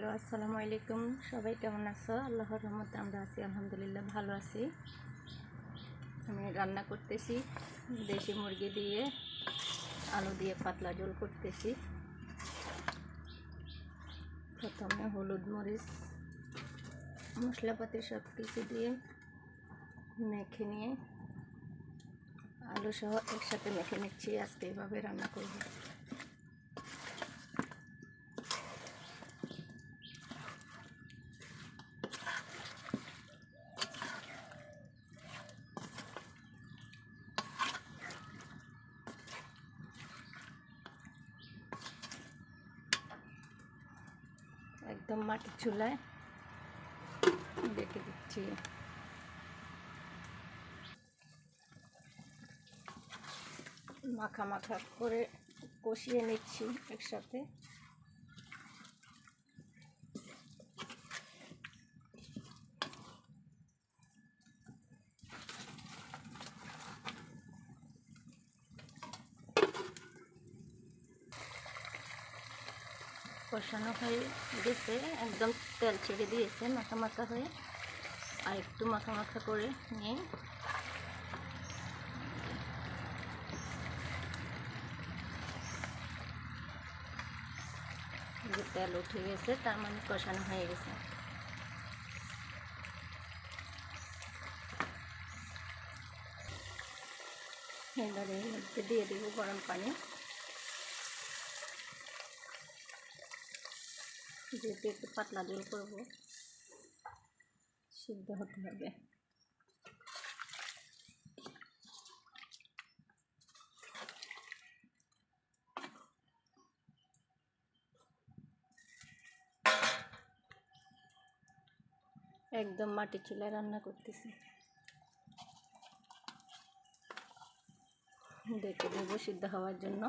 Hello, আসসালামু আলাইকুম। সবাই কেমন আছো? আল্লাহর রহমতে আমরা আছি, আলহামদুলিল্লাহ ভালো আছি। আমি রান্না করতেছি, দেশি মুরগি দিয়ে আলু দিয়ে পাতলা ঝোল করতেছি। প্রথমে হলুদ মরিচ, মশলাপাতি সব কিছু দিয়ে মেখে নিয়ে আলু সহ একসাথে মেখে নিচ্ছি। আজকে এইভাবে রান্না করব। একদম মাটির চুলায় দেখে দিচ্ছি। মাখা মাখা করে কষিয়ে নিচ্ছি একসাথে। কষানো হয়ে গেছে, একদম তেল ছেড়ে দিয়েছে, মাখা মাখা হয়ে। আর একটু মাখা মাখা করে নিয়ে যে তেল উঠে গেছে, তার মানে কষানো হয়ে গেছে। এবারে দিয়ে দিব গরম পানি। যেহেতু একটু পাতলা ঝোল করব, সিদ্ধ হতে হবে। একদম মাটির চুলায় রান্না করতেছি। দেখে দেবো সিদ্ধ হওয়ার জন্য।